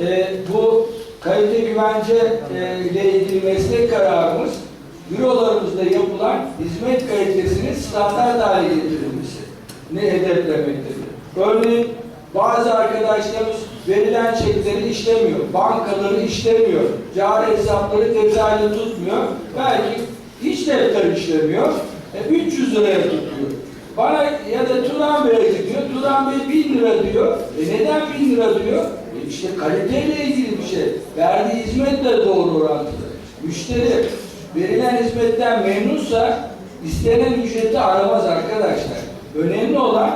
e, bu kalite güvence e, ile ilgili meslek kararımız bürolarımızda yapılan hizmet kalitesinin standart hale getirilmesi ne hedeflemektedir. Örneğin bazı arkadaşlarımız verilen çekleri işlemiyor, bankaları işlemiyor, cari hesapları detaylı tutmuyor, belki hiç defter işlemiyor, e, 300 liraya tutuyor. Bana ya da Turan Bey'e gidiyor, Turan Bey 1000 lira diyor. E neden 1000 lira diyor? İşte kaliteyle ilgili bir şey. Verdiği hizmetle doğru orantılı. Müşteri verilen hizmetten memnunsa istenen ücreti aramaz arkadaşlar. Önemli olan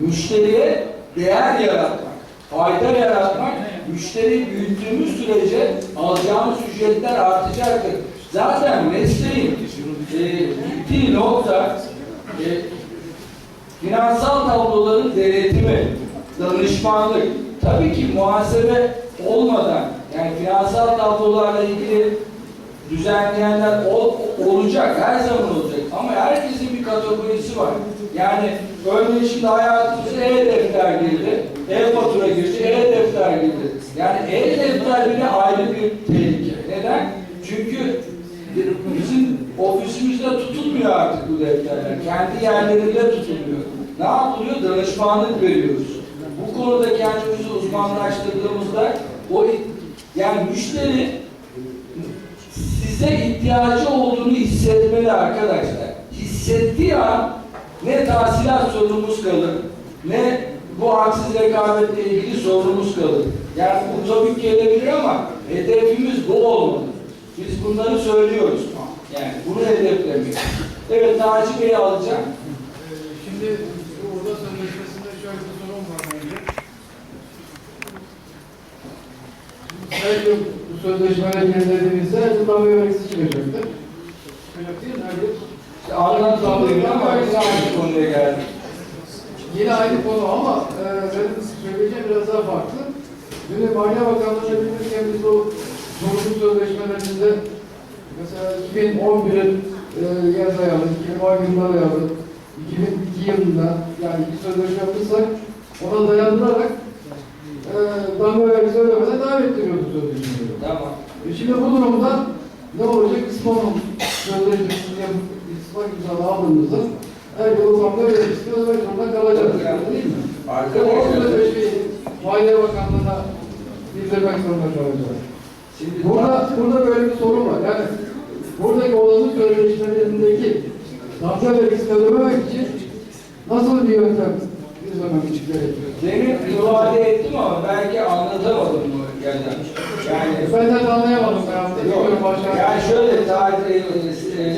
müşteriye değer yaratmak, fayda yaratmak, müşteriyi büyüttüğümüz sürece alacağımız ücretler artacaktır. Zaten mesleğin e, gittiği nokta e, finansal tabloların denetimi, danışmanlık, tabii ki muhasebe olmadan, yani finansal tablolarla ilgili düzenleyenler ol- olacak, her zaman olacak. Ama herkesin bir kategorisi var. Yani örneğin şimdi hayatımıza e-defter girdi, e-fatura girdi, e-defter girdi. Yani e-defter bile ayrı bir tehlike. Neden? Çünkü bizim ofisimizde tutulmuyor artık bu defterler. Kendi yerlerinde tutuluyor. Ne yapılıyor? Danışmanlık veriyoruz. Konuda kendimizi uzmanlaştırdığımızda o yani müşteri size ihtiyacı olduğunu hissetmeli arkadaşlar. Hissettiği an ne tahsilat sorunumuz kalır, ne bu haksız rekabetle ilgili sorunumuz kalır. Yani bu tabii gelebilir ama hedefimiz bu olmalı. Biz bunları söylüyoruz. Yani bunu hedeflemiyoruz. Evet Naci Bey'i alacağım. Ee, Şimdi bu oda sözleşmesinde şöyle bir sorun var bence. Yıl bu sözleşmeler yıl damga vergisi çıkacaktır. Çıkacak değil mi? Her yıl. İşte Anlatalım ama biz aynı konuya geldik. Yine aynı konu ama e, benim söyleyeceğim biraz daha farklı. Dün Maliye Bakanlığı'na bildirirken biz o zorunlu sözleşmelerimizde mesela 2011'in e, yaz ayarı, 2010 yılında ayarı, 2002 yılında yani iki sözleşme yapmışsak ona dayandırarak e, damga vergisi ödemeden devam ettiriyordu sözleşmeleri. Tamam. E şimdi bu durumda ne olacak? İsmail sözleşmesini yapıp İsmail imzalı aldığımızda her yıl damga vergisi ödemek zorunda kalacağız. Yani değil mi? O Arkadaşlar sözleşmeyi Maliye Bakanlığı'na bildirmek zorunda kalacağız. şimdi Burada, burada böyle bir sorun var. Yani buradaki olanın sözleşmelerindeki damga vergisini ödememek için nasıl bir yöntem izlememiz gerekiyor? Demin ifade ettim ama belki anlatamadım bu yerden. Yani Ben de anlayamadım ben. Yok. Yani şöyle tarih, e, e,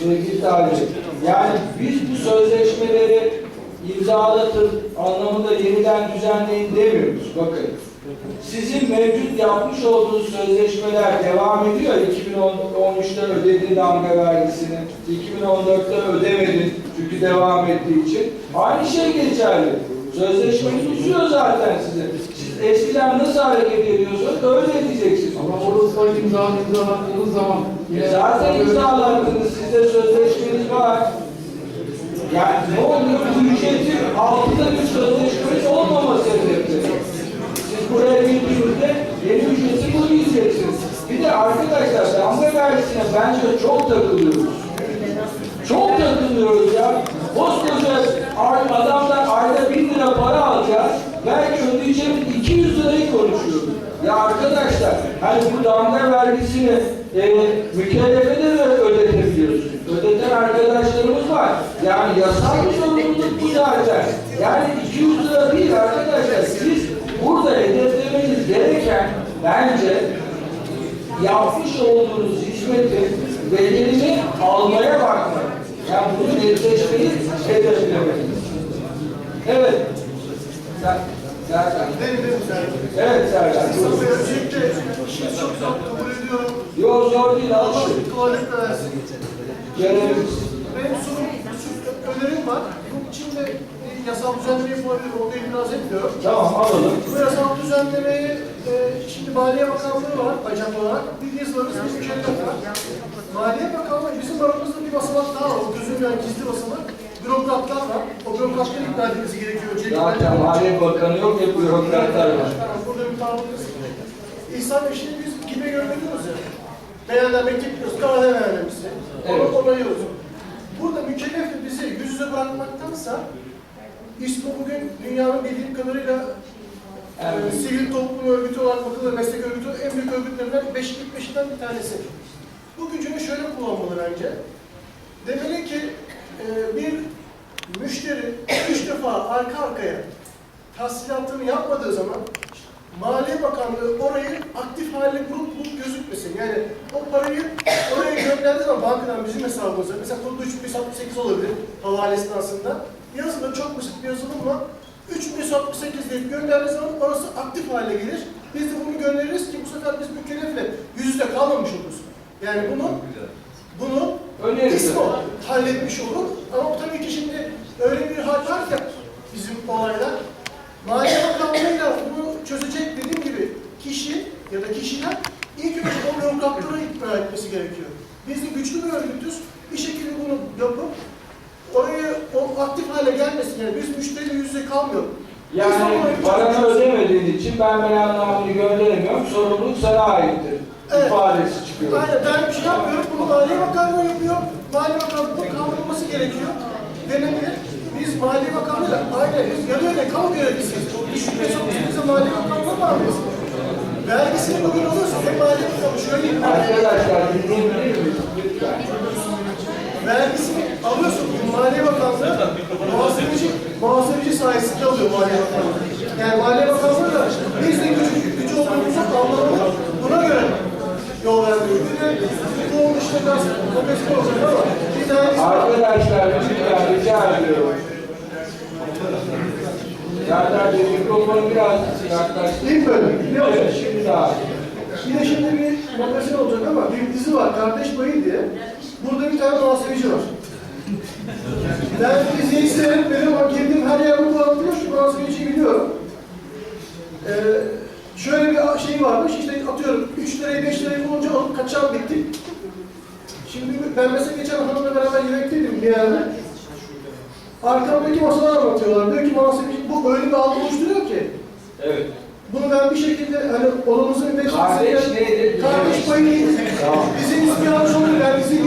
şöyle tarih. Yani biz bu sözleşmeleri imzalatın anlamında yeniden düzenleyin demiyoruz. Bakın. Sizin mevcut yapmış olduğunuz sözleşmeler devam ediyor. 2013'te ödediğin damga vergisini, 2014'te ödemedin çünkü devam ettiği için. Aynı şey geçerli. Sözleşmeniz uzuyor zaten size. Siz eskiden nasıl hareket ediyorsanız öyle edeceksiniz. Ama ıslak imza imzalattığınız zaman E Zaten imzaladınız, sizde sözleşmeniz var. Yani ne oluyor? Ücretin altında bir sözleşmeniz olmaması. Buraya girdiğinizde yeni ücreti bunu yiyeceksiniz. Bir de arkadaşlar damga vergisine bence çok takılıyoruz. Çok takılıyoruz ya. Koskoca adamlar ayda bin lira para alacağız. Belki ödeyeceğimiz 200 lirayı konuşuyoruz. Ya arkadaşlar hani bu damga vergisini e, mükellefe de ödetebiliyorsunuz. Ödeten arkadaşlarımız var. Yani yasal bir sorumluluk bu zaten. Yani 200 lira değil arkadaşlar. Siz burada hedeflemeniz gereken bence yapmış olduğunuz hizmetin bedelini almaya bakmak. Yani bunu netleşmeyi hedeflemeliyiz. Evet. Sen, Serkan. Evet Serkan. Öncelikle işiniz çok zor kabul ediyorum. Yok zor değil al Allah şu. kolaylık da versin. Görevimiz. Benim sorum, önerim var. Bu içinde bir yasal düzenleme yapılabilir. Onu itiraz etmiyorum. Tamam alalım. Bu yasal düzenlemeyi e, şimdi Maliye Bakanlığı var bacak olarak. Bir yazılarımız bir mükellef var. Maliye Bakanlığı bizim aramızda bir basamak daha var. O gözün yani gizli basamak. bürokratlar var. O bürokratları ikna etmesi gerekiyor. Öncelikle Zaten Maliye Bakanı yok, hep bürokratlar var. Burada bir tavrımız. İhsan Bey şimdi biz gibi gönderiyoruz ya. Yapıyoruz. Kahve beğenlemesi. Onu Evet. onayıyoruz. Burada mükellef de bizi yüz yüze bırakmaktansa İSMO bugün dünyanın bildiğim kadarıyla Evet. e, sivil toplum örgütü olarak bakılır, meslek örgütü en büyük örgütlerinden beş, ilk beşinden bir tanesi. Bu gücünü şöyle kullanmalı bence. Demeli ki e, bir müşteri üç defa arka arkaya tahsilatını yapmadığı zaman Maliye Bakanlığı orayı aktif hale bulup bulup gözükmesin. Yani o parayı oraya gönderdiği zaman bankadan bizim hesabımıza, mesela kodu 3068 olabilir havale esnasında. Yazılı çok basit bir yazılımla 3068 deyip gönderdiği zaman orası aktif hale gelir. Biz de bunu göndeririz ki bu sefer biz mükellefle yüz yüze kalmamış oluruz. Yani bunu bunu. İSMO halletmiş olur. Ama tabii ki şimdi öyle bir hal var ki bizim olaylar. Maliye Bakanlığı'yla bunu çözecek dediğim gibi kişi ya da kişiler ilk önce o bürokratları ikna etmesi gerekiyor. Biz de güçlü bir örgütüz. Bir şekilde bunu yapıp o aktif hale gelmesin. Yani biz müşteriyle yüz yüze kalmıyoruz. Biz Yani paranı ödemediğin için ben beyannameni gönderemiyorum, sorumluluk sana aittir. Evet. İfadesi çıkıyor. Aynen ben bir şey yapmıyorum. Bunu Maliye Bakanlığı yapıyor. Maliye Bakanlığı'nın kaldırılması gerekiyor. Denebilir. Biz Maliye Bakanlığı'yla aynen biz yarı yarıya kamu görevlisiyiz. Çok çok düşükse Maliye Bakanlığı'na bağlıyız. Vergisini bugün alıyorsun. Hem Maliye Bakanlığı şöyle diyeyim. Arkadaşlar dinleyebilir miyiz? Lütfen. Vergisini alıyorsun Maliye Bakanlığı. Sayesinde alıyor Maliye Bakanlığı. Yani Maliye Bakanlığı da biz de güç, güç olduğumuzu anlamını buna göre yol vermiyor. Bir de bu işte biraz kompesit olacak ama bir var. Arkadaşlar lütfen rica ediyorum. Serdar Bey mikrofonu biraz yaklaştı. İlk bölüm. Biliyor musun? Evet, şimdi daha. Bir de şimdi bir magazin olacak ama bir dizi var Kardeş Payı diye. Burada bir tane muhasebeci var. Ben diziyi izlerim, benim o girdiğim her yer bu anlatıyor, şu muhasebeciyi biliyorum. Ee, şöyle bir şey varmış, işte atıyorum 3 lirayı 5 lirayı bulunca alıp kaçan bittik. Şimdi ben mesela geçen hanımla beraber yemekteydim bir yerde. Arkamdaki masalar anlatıyorlar. Diyor ki muhasebeci bu öyle bir algı oluşturuyor ki. Evet. Bunu ben bir şekilde hani olanımızın bir Kardeş neydi? Kardeş payı neydi? Bizim ismi yanlış olur. Ben bizi.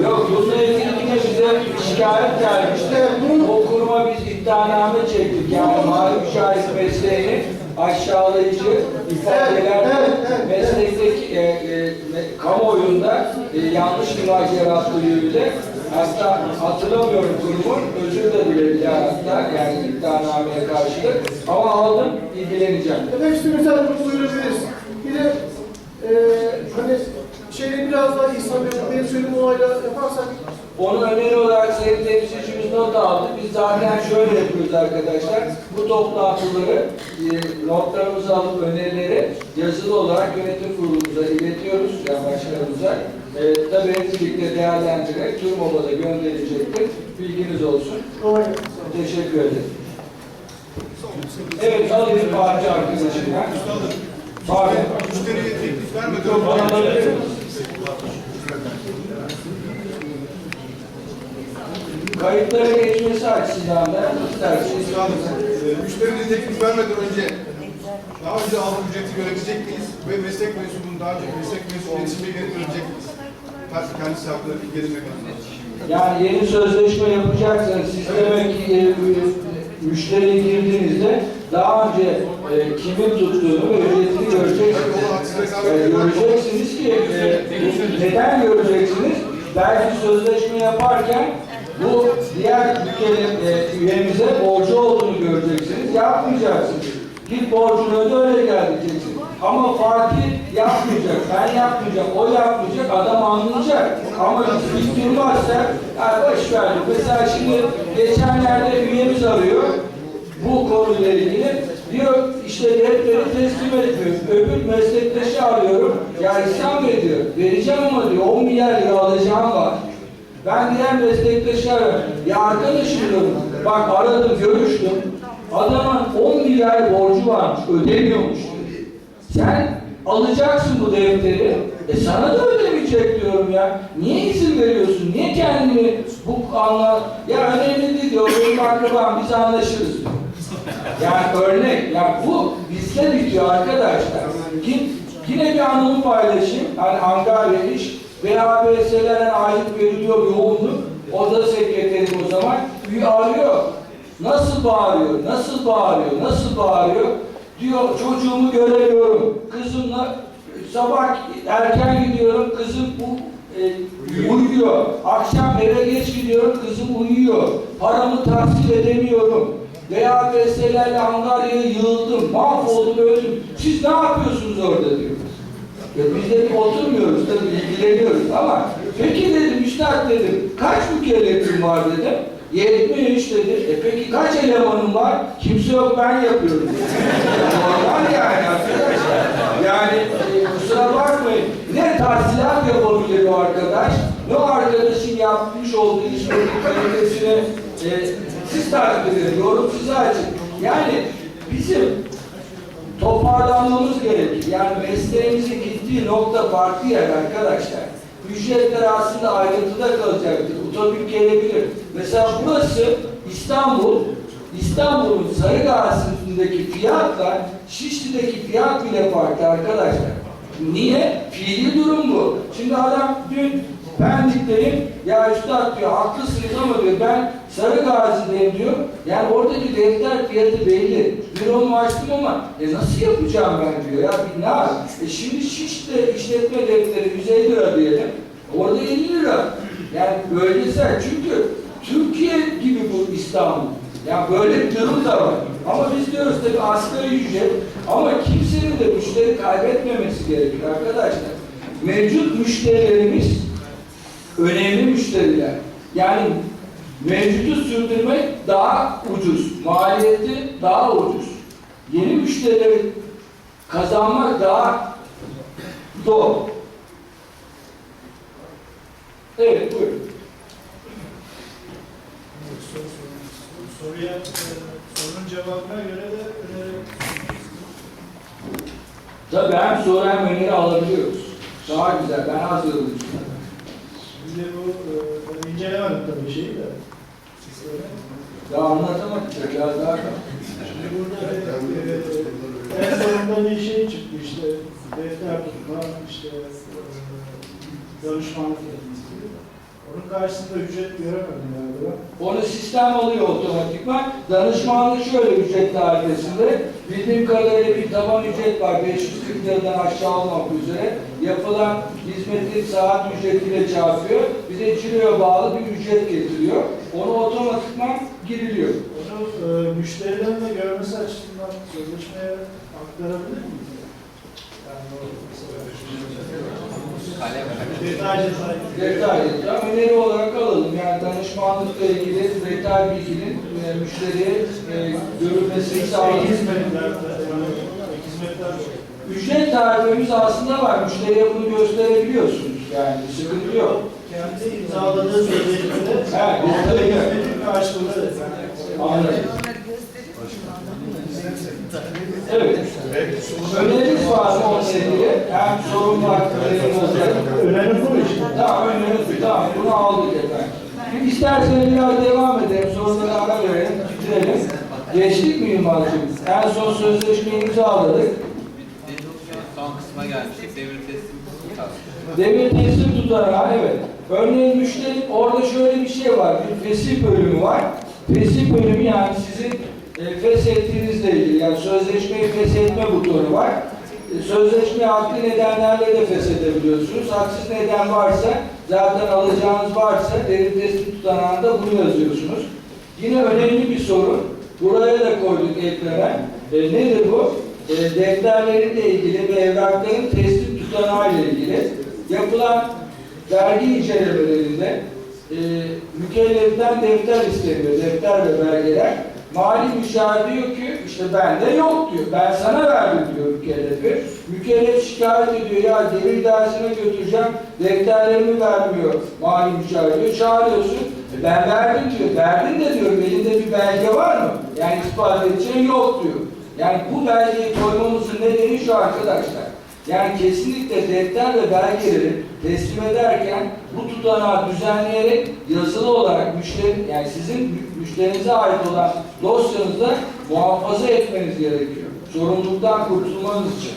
Yok bununla ilgili yine bize şikayet gelmişti. Evet, O kuruma biz iddianame çektik. Yani mali müşahit mesleğini aşağılayıcı ifadeler Evet, evet, evet. meslekteki e, e, kamuoyunda e, yanlış imaj yarattığı yönüyle hatta hatırlamıyorum kurumun özür de diledi hatta yani iddianameye karşılık ama aldım ilgileneceğim. Demek istiyorum sen bunu duyurabiliriz. Bir de e, hani şeyleri biraz daha İhsan Bey, benim söylediğim olayla yaparsak Onu öneri olarak sayın temsilcimiz not aldı. Biz zaten şöyle yapıyoruz arkadaşlar. Bu toplantıları e, notlarımızı alıp önerileri yazılı olarak yönetim kurulumuza iletiyoruz. Yani başkanımıza. E, tabii hep birlikte değerlendirerek tüm obada gönderilecektir. Bilginiz olsun. kolay Teşekkür ederim. Evet, alayım Fatih arkadaşımdan. Fatih. Müşteriye teklif miyim? Kayıtlara geçmesi açısından da isterseniz müşterinin teklif vermeden önce daha önce aldığım ücreti görebilecek miyiz? Ve meslek mensubunun daha önce meslek mensubu iletişime geri dönecek miyiz? Kendisi hakkında bir geri. Yani yeni sözleşme yapacaksanız siz demek ki e, mü- müşteriye girdiğinizde daha önce e, kimin tuttuğunu ve ücretini göreceksiniz. E, göreceksiniz ki e, neden göreceksiniz? Belki sözleşme yaparken bu diğer ülkenin e, üyemize borcu olduğunu göreceksiniz. Yapmayacaksınız. Git borcunu öde öyle gel diyeceksiniz. Ama Fatih yapmayacak, ben yapmayacağım, o yapmayacak, adam anlayacak. Ama biz durmazsa, ya boş ver. Mesela şimdi geçenlerde üyemiz arıyor bu konuyla ilgili. Diyor işte defteri teslim etmiyor. Öbür meslektaşı arıyorum. Ya İslam Bey diyor. Vereceğim ama diyor 10 milyar lira alacağım var. Ben diğer meslektaşı arıyorum. Ya arkadaşım. Bak aradım görüştüm. Adamın 10 milyar borcu varmış. Ödemiyormuş. Sen alacaksın bu defteri. E sana da ödemeyecek diyorum ya. Niye izin veriyorsun? Niye kendini bu anla... Ya önemli değil diyor, benim akrabam biz anlaşırız. Yani örnek, yani bu bizde bitiyor arkadaşlar. Yine, yine bir anımı paylaşayım. Hani Angarya iş ve ABS'lere aylık veriliyor yoğunluk. Oda sekreterim o zaman. Bir arıyor. Nasıl bağırıyor, nasıl bağırıyor, nasıl bağırıyor? Diyor çocuğumu göremiyorum. Kızımla sabah erken gidiyorum, kızım bu e, uyuyor. Akşam eve geç gidiyorum, kızım uyuyor. Paramı tahsil edemiyorum. Veya beslelerle Angarya'ya yığıldım, mahvoldum, öldüm. Siz ne yapıyorsunuz orada diyor. Ya biz de oturmuyoruz tabii ilgileniyoruz ama peki dedim üstad dedim kaç mükellefin var dedim. 73 dedi. E peki kaç elemanın var? Kimse yok ben yapıyorum. Normal yani arkadaşlar. Yani e, kusura bakmayın. Ne tahsilat yapabilir o arkadaş? Ne arkadaşın yapmış olduğu hizmetin kalitesini e, siz takdir edin. Yorum size açık. Yani bizim toparlanmamız gerekir. Yani mesleğimizin gittiği nokta farklı yer arkadaşlar. Ücretler aslında ayrıntıda kalacaktır. Utopik gelebilir. Mesela burası İstanbul, İstanbul'un Sarıgazi'ndeki fiyatla Şişli'deki fiyat bile farklı arkadaşlar. Niye? Fiili durum bu. Şimdi adam dün Pendik'teyim, ya üstad diyor, haklısınız ama diyor, ben Sarıgazi'deyim diyor. Yani oradaki defter fiyatı belli. Büromu açtım ama e nasıl yapacağım ben diyor ya, bir yap? E şimdi Şişli'de işletme defteri 150 lira diyelim, orada 50 lira. Yani bölgesel çünkü Türkiye gibi bu İstanbul. Ya böyle bir durum da var. Ama biz diyoruz tabii asgari ücret ama kimsenin de müşteri kaybetmemesi gerekir arkadaşlar. Mevcut müşterilerimiz önemli müşteriler. Yani mevcutu sürdürmek daha ucuz, maliyeti daha ucuz. Yeni müşterileri kazanmak daha zor. Evet, buyurun. Soruya, e, sorunun cevabına göre de öneri Tabii hem soru hem öneri alabiliyoruz. Daha güzel, ben hazırladım. Şimdi bu, e, ben incelemedim tabii şeyi de. Daha anlatamadık da biraz daha kal. Şimdi burada e, en sonunda bir şey çıktı işte, defter tutma, işte e, danışmanlık. Onun karşısında ücret göremedim galiba. Onu sistem alıyor otomatikman. Danışmanlık şöyle ücret tarifesinde. Bildiğim kadarıyla bir taban ücret var. 540 liradan aşağı olmak üzere. Yapılan hizmetin saat ücretiyle çarpıyor. Bize ciroya bağlı bir ücret getiriyor. Onu otomatikman giriliyor. Onu e, müşterilerin de görmesi açısından sözleşmeye aktarabilir miyiz? Yani o mesela detaylı Detay edeceğim. Öneri olarak alalım. Yani danışmanlıkla ilgili detay bilginin e, müşteriye e, ek hizmetler Ücret tarifemiz aslında var. Müşteriye bunu gösterebiliyorsunuz. Yani sıkıntı yok. kendi imzaladığı sözleşmede Evet, detaylı. hizmetin karşılığı Anladım. Evet. Öneriniz var mı onunla ilgili? Hem sorun var, önerim olacak. Önemli bu işte. Tamam, öneriniz, tamam. Bunu aldık efendim. İsterseniz biraz devam edelim. Soruları ara verelim, bitirelim. Geçtik mi Yılmaz'cığım? En son sözleşmeyi imzaladık. Son kısma gelmiştik. Devir teslim tutar. Devir teslim tutanağı evet. Örneğin müşteri orada şöyle bir şey var. Bir fesih bölümü var. Fesih bölümü yani sizin e, feshettiğinizle ilgili. Yani sözleşmeyi feshetme butonu var. E, sözleşmeyi haklı nedenlerle de feshedebiliyorsunuz. Haksız neden varsa zaten alacağınız varsa devir teslim tutanağında bunu yazıyorsunuz. Yine önemli bir soru. Buraya da koyduk ekrana. E, nedir bu? E, defterlerinle ilgili ve evrakların teslim tutanağı ile ilgili yapılan vergi incelemelerinde e, mükelleften defter isteniyor, defter ve belgeler. Mali müşavir diyor ki işte bende yok diyor. Ben sana verdim diyor mükellefi. Mükellef şikayet ediyor ya devir dersine götüreceğim defterlerimi vermiyor mali müşavir diyor. Çağırıyorsun "E, ben verdim diyor. Verdin de diyor elinde bir belge var mı? Yani ispat edeceğin yok diyor. Yani bu belgeyi koymamızın nedeni şu arkadaşlar. Yani kesinlikle defter ve belgeleri teslim ederken bu tutanağı düzenleyerek yazılı olarak müşteri, yani sizin mü- müşterinize ait olan dosyanızda muhafaza etmeniz gerekiyor. Sorumluluktan kurtulmanız için.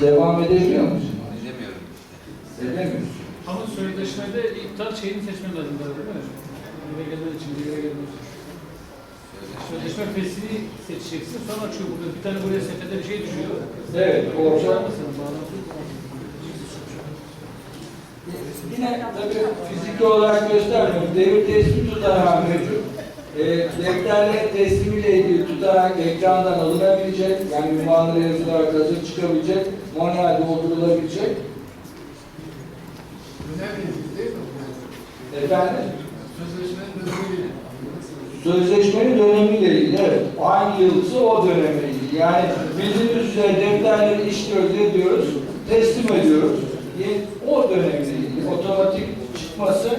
Devam edebiliyor musun? Edemiyorum. Edemiyorsun. Ama sözleşmede iptal şeyini seçmen lazım değil mi? Eve gelmen için, yere gelmen için. Sözleşme feslini seçeceksin, sonra açıyor burada. Bir tane buraya sepete bir şey düşüyor. Evet, bağlantı. Yine tabii fiziki olarak göstermiyorum. Devir teslim tutanağı mevcut. E, defterlerin teslimiyle ilgili tutanak ekrandan alınabilecek. Yani ünvanları yazılarak hazır çıkabilecek. Manuel doldurulabilecek. Önemli değil mi? Efendim? Sözleşmenin dönemiyle. Sözleşmenin dönemiyle ilgili. Evet. Hangi yılsa o dönemle ilgili. Yani bildiğiniz üzere defterleri işliyoruz, ediyoruz, teslim ediyoruz. O dönemle ilgili otomatik çıkması